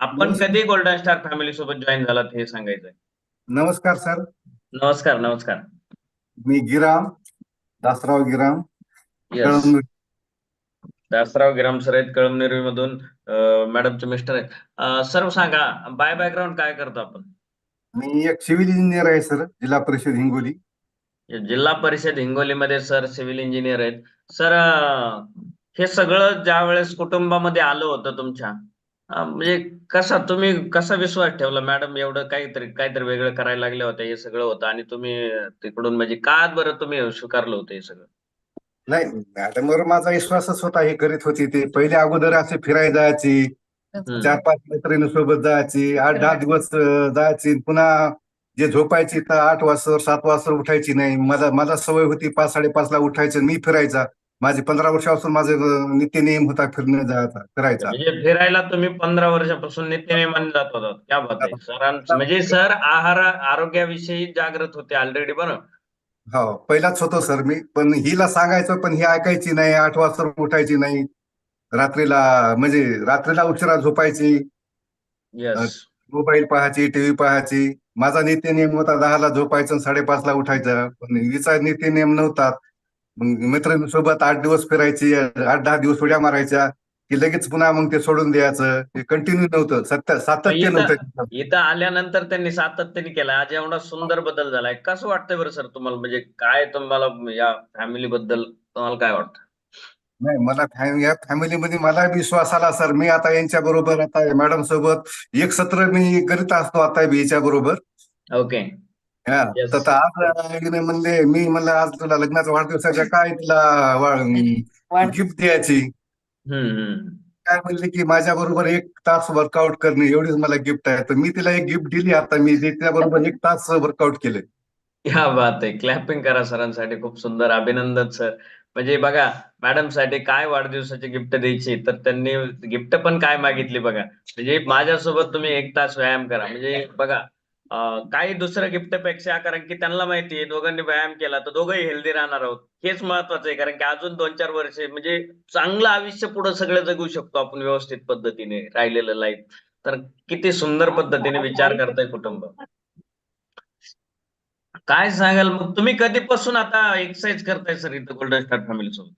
आपण कधी golden star family सोबत जॉईन झालात हे सांगायचंय? नमस्कार सर नमस्कार नमस्कार. मी गिराम दासराव गिराम कळमनुरी. दासराव गिराम सर आहेत कळमनेरी मधून मॅडमचे मिस्टर आहेत. अं, सर सांगा बाय बॅकग्राऊंड काय करतो आपण? मी एक सिव्हिल इंजिनियर आहे सर जिल्हा परिषद हिंगोली. जिल्हा परिषद हिंगोलीमध्ये सर सिव्हिल इंजिनियर आहेत. सर हे सगळं ज्या वेळेस कुटुंबामध्ये आलं होतं तुमच्या म्हणजे कसा तुम्ही कसा विश्वास ठेवला? मॅडम एवढं काहीतरी काहीतरी वेगळं करायला लागले होते हे सगळं होतं आणि तुम्ही तिकडून म्हणजे का बरं तुम्ही स्वीकारलं होतं हे सगळं? नाही मॅडमवर माझा विश्वासच होता हे करीत होती ते. पहिले अगोदर असे फिरायला जायची. चार पाच मैत्रिणीसोबत जायची आठ दहा दिवस जायची. पुन्हा जे झोपायची तर आठ वाजता सात वाजता उठायची नाही. माझा माझा सवय होती पाच साडेपाच ला उठायचं मी फिरायचा. माझे पंधरा वर्षापासून माझे अं, नित्यनेम होता फिरणे जायचा करायचा म्हणजे फिरायला तुम्ही पंधरा वर्षापासून नित्यनेमाने जात होता. क्या बात आहे. सरांचं म्हणजे सर आहार आरोग्याविषयी जागृत होते ऑलरेडी बरं? हो पहिलाच होतो सर मी पण हिला सांगायचं पण ही ऐकायची नाही आठ वाजता उठायची नाही. रात्रीला म्हणजे रात्रीला उशिरा झोपायची. मोबाईल पाहायची टीव्ही पाहायची. माझा नित्यनेम होता दहाला झोपायचं आणि साडेपाचला उठायचं पण हिचा नित्यनेम नव्हता. मग मित्रांसोबत आठ दिवस फिरायची आठ दहा दिवस उड्या मारायच्या की लगेच पुन्हा मग ते सोडून द्यायचं. ते कंटिन्यू नव्हतं. सत्य सातत्य इथं- नव्हतं. इथं आल्यानंतर त्यांनी सातत्याने केला. आज एवढा सुंदर बदल झालाय. कसं वाटतंय बरं सर तुम्हाला? म्हणजे काय तुम्हाला या फॅमिली बद्दल तुम्हाला काय वाटतं? नाही मला या फॅमिलीमध्ये मला विश्वास आला सर. मी आता यांच्या बरोबर आता मॅडम सोबत एक सत्र मी करीत असतो आता याच्या बरोबर. ओके हा. तर आज हिने म्हणले मी म्हणलं आज तुला लग्नाचा वाढदिवसाच्या काय तिला गिफ्ट द्यायची? हम्म हम्म. काय म्हणले की माझ्या बरोबर एक तास वर्कआउट करणे एवढीच मला गिफ्ट आहे. तर मी तिला एक गिफ्ट दिली आता मी तिच्या बरोबर एक तास वर्कआउट केले. क्या बात आहे. क्लॅपिंग करा सरांसाठी खूप सुंदर. अभिनंदन सर. म्हणजे बघा मॅडमसाठी काय वाढदिवसाची गिफ्ट द्यायची तर त्यांनी गिफ्ट पण काय मागितली बघा. म्हणजे माझ्यासोबत तुम्ही एक तास व्यायाम करा. म्हणजे बघा काही दुसरं गिफ्टपेक्षा कारण की त्यांना माहिती आहे दोघांनी व्यायाम केला तर दोघंही हेल्दी राहणार आहोत. हेच महत्वाचं आहे कारण की अजून दोन चार वर्षे म्हणजे चांगलं आयुष्य पुढे सगळं जगू शकतो आपण व्यवस्थित पद्धतीने राहिलेलं लाईफ तर किती सुंदर पद्धतीने विचार करताय कुटुंब. काय सांगाल मग? तुम्ही कधीपासून आता एक्सरसाइज करताय सर इथं गोल्डन स्टार फॅमिली सोबत?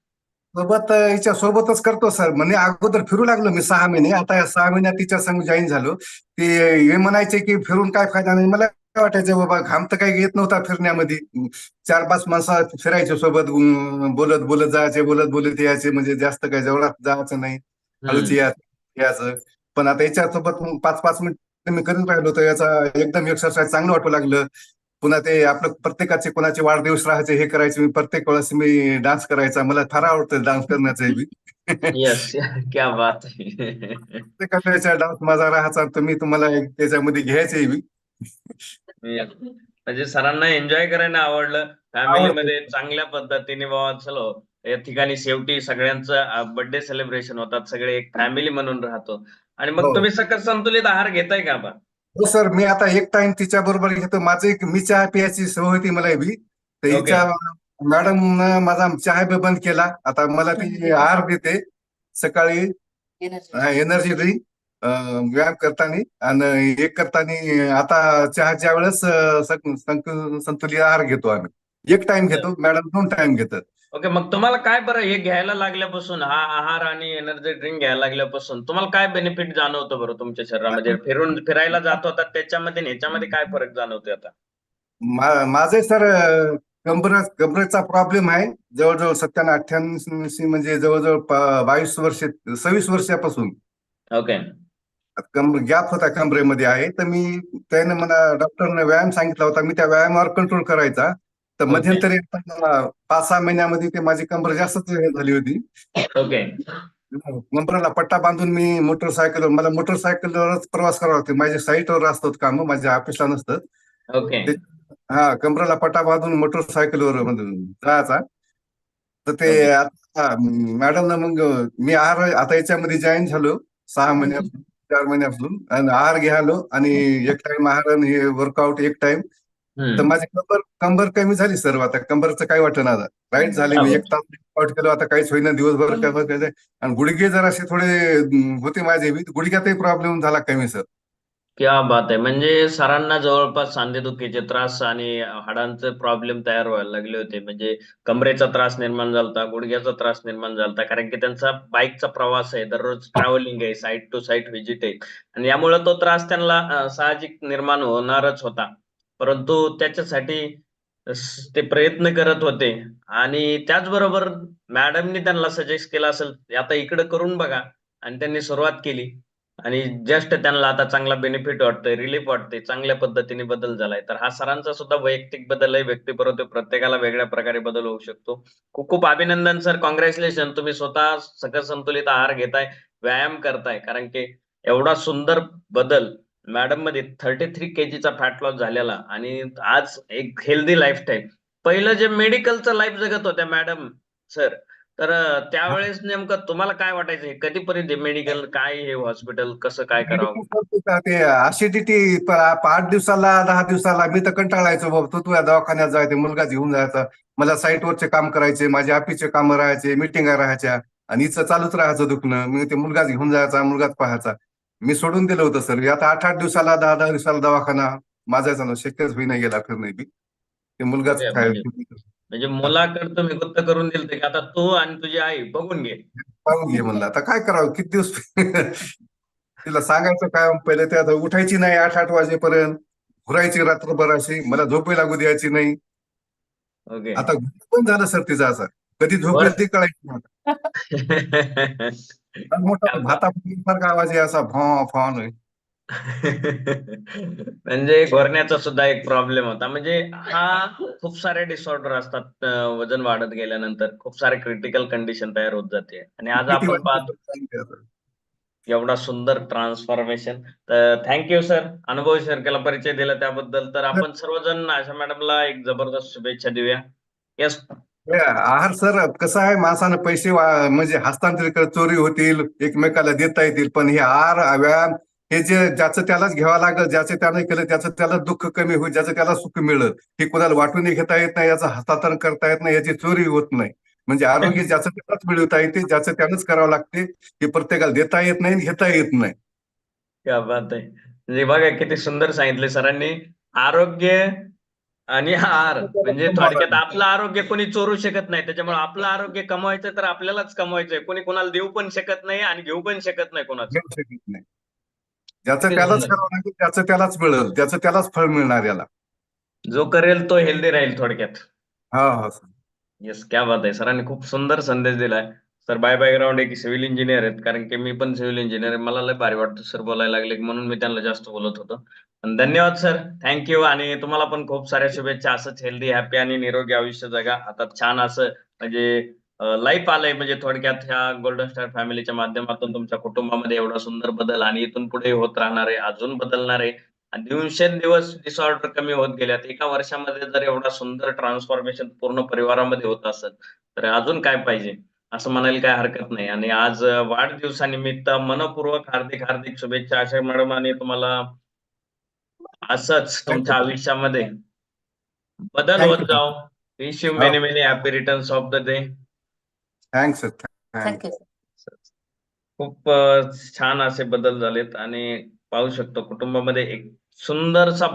सोबत हिच्या सोबतच करतो सर. म्हणजे अगोदर फिरू लागलो मी सहा महिने. आता या सहा महिन्यात तिच्या संग जॉईन झालो. ते हे म्हणायचे की फिरून काय फायदा नाही. मला काय वाटायचं बाबा घाम तर काही येत नव्हता फिरण्यामध्ये. चार पाच माणसं फिरायचे सोबत बोलत बोलत जायचे बोलत बोलत यायचे. म्हणजे जास्त काही जवळात जायचं नाही. हळूच यायचं. पण आता याच्यासोबत पाच पाच मिनिट मी करीत राहिलो तर याचा एकदम एक्सरसाइज चांगलं वाटू लागलं. पुन्हा ते आपलं प्रत्येकाचे कोणाचे वाढदिवस राहायचे हे करायचे मी प्रत्येक वेळेस मी डान्स करायचा. मला फार आवडतं डान्स करण्याचं बी. येस क्या बात प्रत्येकाचा डान्स माझा राहायचा तर मी तुम्हाला त्याच्यामध्ये घ्यायचे बी. म्हणजे सरांना एन्जॉय करायला आवडलं. फॅमिलीमध्ये चांगल्या पद्धतीने बाबा चलो या ठिकाणी शेवटी सगळ्यांचं बर्थडे सेलिब्रेशन होतात. सगळे एक फॅमिली म्हणून राहतो. आणि मग हो. तुम्ही सकस संतुलित आहार घेताय का बा? हो सर मी आता एक टाइम तिच्या बरोबर घेतो. माझं एक मी चहा पियाची सवय होती मला बी. तर Okay. हिच्या मॅडम माझा चहा बी बंद केला. आता मला ती आहार देते सकाळी. एनर्जी ड्रिंक व्यायाम करताना. आणि एक करताना आता चहाच्या वेळेस अं, सं- संतु- संतुलित आहार घेतो आम्ही. एक टाइम घेतो. मॅडम दोन टाइम घेतात. ओके मग तुम्हाला काय बरं हे घ्यायला लागल्यापासून हा आहार आणि एनर्जी ड्रिंक घ्यायला लागल्यापासून तुम्हाला काय बेनिफिट जाणवतं बरं तुमच्या शरीरामध्ये? फिरून फिरायला जात होता त्याच्यामध्ये ह्याच्यामध्ये काय फरक जाणवतोय आता? माझे सर कंबर कंबरेचा प्रॉब्लेम आहे. जवळजवळ सत्त्याण्णव अठ्ठ्याऐंशी म्हणजे जवळजवळ बावीस वर्ष सव्वीस वर्षापासून. ओके. कंबर गॅप होता कमरेमध्ये आहे. तर मी त्याने मला डॉक्टरने व्यायाम सांगितला होता. मी त्या व्यायामावर कंट्रोल करायचा. तर. मध्यंतरी पाच सहा महिन्यामध्ये ते माझी कंबर जास्तच झाली होती. ओके. कंबरला पट्टा बांधून मी मोटरसायकल मला मोटरसायकलवरच प्रवास करावा लागतो. माझ्या साईटवर असतात काम माझ्या ऑफिसला नसतात. ओके. हा कमरेला पट्टा बांधून मोटरसायकलवर मधून जायचा. तर ते मॅडम मग मी आहार आता याच्यामध्ये जॉईन झालो. सहा महिन्यापासून चार महिन्यापासून. आणि आहार घ्यालो आणि एक टाइम आहार आणि हे वर्कआउट एक टाइम तर. माझी कंबर कंबर कमी झाली सर. आता कंबरचं काय वाटत आता? राईट झाली मी एक तास आउट केलो. आता काहीच होईना. दिवसभर काय- आणि गुडघे जरासे थोडे अं, होते माझे. बी. गुडघ्यातही प्रॉब्लेम झाला कमी सर. क्या बात आहे. म्हणजे सरांना जवळपास सांधेदुखीचे त्रास आणि हाडांचे प्रॉब्लेम तयार व्हायला लागले होते. म्हणजे कमरेचा त्रास निर्माण झालता गुडघ्याचा त्रास निर्माण झालता. कारण की त्यांचा बाईकचा प्रवास आहे. दररोज ट्रॅव्हलिंग आहे. साईट टू साईट व्हिजिट आहे. आणि यामुळे तो त्रास त्यांना साहजिक निर्माण होणारच होता. परंतु त्याच्यासाठी ते प्रयत्न करत होते. आणि त्याचबरोबर मॅडमनी त्यांना सजेस्ट केलं असेल आता इकडे करून बघा. आणि त्यांनी सुरुवात केली. आणि जस्ट त्यांना आता चांगला बेनिफिट वाटतोय रिलीफ वाटतंय चांगल्या पद्धतीने बदल झालाय. तर हा सरांचा सुद्धा वैयक्तिक बदल आहे व्यक्तिपरत्वे प्रत्येकाला वेगळ्या प्रकारे बदल होऊ शकतो. खूप खूप अभिनंदन सर कॉंग्रॅच्युलेशन तुम्ही स्वतः सकस संतुलित आहार घेताय व्यायाम करताय. कारण की एवढा सुंदर बदल मॅडममध्ये थर्टी थ्री केजीचा फॅट लॉस झालेला आणि आज एक हेल्दी टाईम पहिलं जे मेडिकलचं लाईफ जगत होत्या मॅडम सर तर त्यावेळेस नेमकं तुम्हाला काय वाटायचं? हे कधीपर्यंत मेडिकल काय हे हॉस्पिटल कसं काय करावं? ते ऍसिडिटी आठ दिवसाला दहा दिवसाला मी तर कंटाळायचो बाबा तू तुझ्या दवाखान्यात जायचे मुलगा घेऊन जायचा. मला साईटवरचे काम करायचे माझे ऑफिसचे काम राहायचे मिटिंगा राहायच्या. आणि हिचं चालूच राहायचं दुखणं. मी ते मुलगाच घेऊन जायचा मुलगाच पाहायचा. मी सोडून दिलं होतं सर. आता आठ आठ दिवसाला दहा दहा दिवसाला दवाखाना माझा जाणं शक्यच होईना गेला फिरणं बी. ते मुलगाच काय म्हणजे मुलाकडे तुम्ही गुत्त करून दिलं की आता तू आणि तुझी आई बघून घे. पाहून घे म्हणलं. आता काय करावं? किती दिवस? तिला सांगायचं काय? पहिले ते आता उठायची नाही आठ आठ वाजेपर्यंत. घुरायची रात्रभर अशी. मला झोपही लागू द्यायची नाही. आता पण झालं सर तिचं असं. कधी झोपेल ती कळायची नाही. फार मोठा भाता सारखा आवाज आहे असा भॉ फॉन होय. म्हणजे घोरण्याचा सुद्धा एक प्रॉब्लेम होता. म्हणजे हा खूप सारे डिसऑर्डर असतात वजन वाढत गेल्यानंतर. खूप सारे क्रिटिकल कंडिशन तयार होत जाते. आणि आज आपण पाहतो? एवढा सुंदर ट्रान्सफॉर्मेशन तर थँक्यू सर अनुभव शेअर केला परिचय दिला त्याबद्दल. तर आपण सर्वजण आशा मॅडमला एक जबरदस्त शुभेच्छा देऊया. येस आहार सर कसं आहे? माणसानं पैसे म्हणजे हस्तांतरित कर- चोरी होतील एकमेकाला देता येतील पण हे आहार व्यायाम हे जे ज्याचं त्यालाच घ्यावं लागेल ज्याचं त्यानं केलं त्याचं त्याला दुःख कमी होईल ज्याचं त्याला सुख मिळेल हे कोणाला वाटून घेता येत नाही याचं हस्तांतरण करता येत नाही याची चोरी होत नाही. म्हणजे आरोग्य ज्याचं त्यालाच मिळवता येते ज्याचं त्यानंच करावं लागते हे प्रत्येकाला देता येत नाही आणि घेता येत नाही. बात आहे. म्हणजे बघा किती सुंदर सांगितले सरांनी. आरोग्य आणि आहार म्हणजे थोडक्यात आपलं आरोग्य कोणी चोरू शकत नाही त्याच्यामुळे आपलं आरोग्य कमवायचं तर आपल्यालाच कमवायचंय. कोणी कोणाला देऊ पण शकत नाही आणि घेऊ पण शकत नाही कोणाचं. घेऊ शकत नाही. ज्याचं त्यालाच. करावं लागेल त्याचं त्यालाच मिळेल त्याचं त्यालाच फळ मिळणार याला. जो करेल तो हेल्दी राहील थोडक्यात. हा हा सर. येस क्या बात आहे. सरांनी खूप सुंदर संदेश दिलाय. सर बाय बॅकग्राऊंड एक सिव्हिल इंजिनियर आहेत. कारण की मी पण सिव्हिल इंजिनियर आहे. मला लय भारी वाटतं सर बोलायला लागले म्हणून मी त्यांना जास्त बोलत होतो. धन्यवाद सर थँक्यू आणि तुम्हाला पण खूप साऱ्या शुभेच्छा. असंच हेल्दी हॅपी आणि निरोगी आयुष्य जगा. आता छान असं म्हणजे लाईफ आलंय म्हणजे थोडक्यात ह्या गोल्डन स्टार फॅमिलीच्या माध्यमातून तुमच्या कुटुंबामध्ये एवढा सुंदर बदल आणि इथून पुढे होत राहणार आहे. अजून बदलणार आहे. आणि दिवसेंदिवस डिसऑर्डर कमी होत गेल्यात. एका वर्षामध्ये जर एवढा सुंदर ट्रान्सफॉर्मेशन पूर्ण परिवारामध्ये होत असत तर अजून काय पाहिजे? असं म्हणायला काय हरकत नाही. आणि आज वाढदिवसानिमित्त मनपूर्वक हार्दिक हार्दिक शुभेच्छा आशा मॅडम आणि तुम्हाला असंच तुमच्या आयुष्यामध्ये बदल होत. जाओ wish you many many happy returns of the day thanks thank you. खूप छान असे बदल झालेत आणि पाहू शकतो कुटुंबामध्ये एक सुंदरसा